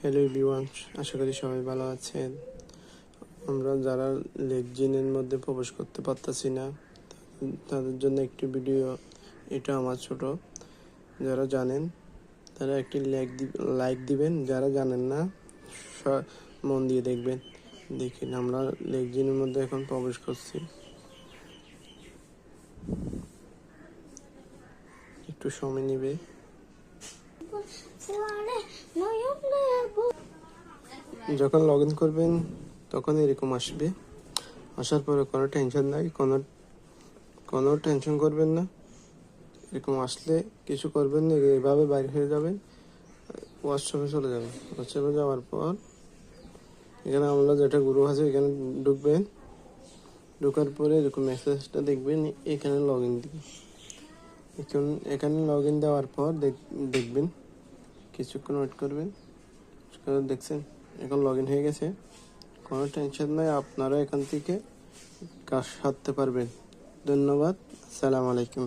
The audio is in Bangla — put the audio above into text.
হ্যালো এভরিওয়ান আশা করি সবাই ভালো আছেন। আমরা যারা লেক জিনের মধ্যে প্রবেশ করতে পারতাছি না, তাদের জন্য একটি ভিডিও এটা আমার ছোট। যারা জানেন, তারা একটি লাইক লাইক দিবেন। যারা জানেন না মন দিয়ে দেখবেন। দেখেন, আমরা লেক জিনের মধ্যে এখন প্রবেশ করছি। একটু সময় নেবে। যখন লগ করবেন, তখন এরকম আসবে। আসার পরে কোনো টেনশন নাই, কোনো কোনো টেনশন করবেন না। এরকম আসলে কিছু করবেন না, এভাবে বাইরে হয়ে যাবেন হোয়াটসঅ্যাপে চলে যাবেন। হোয়াটসঅ্যাপে যাওয়ার পর, এখানে আমরা যেটা গ্রুপ আছে, এখানে ঢুকবেন। ঢোকার পরে এরকম মেসেজটা দেখবেন, এখানে লগ ইন দিবেন এখন এখানে লগ ইন দেওয়ার পর দেখ- দেখবেন। কিছুক্ষণ ওয়েট করবেন। দেখছেন। এখন লগ ইন হয়ে গেছে। কোনো টেনশন নাই, আপনারা এখান থেকে কাজ সারতে পারবেন। ধন্যবাদ সালাম আলাইকুম।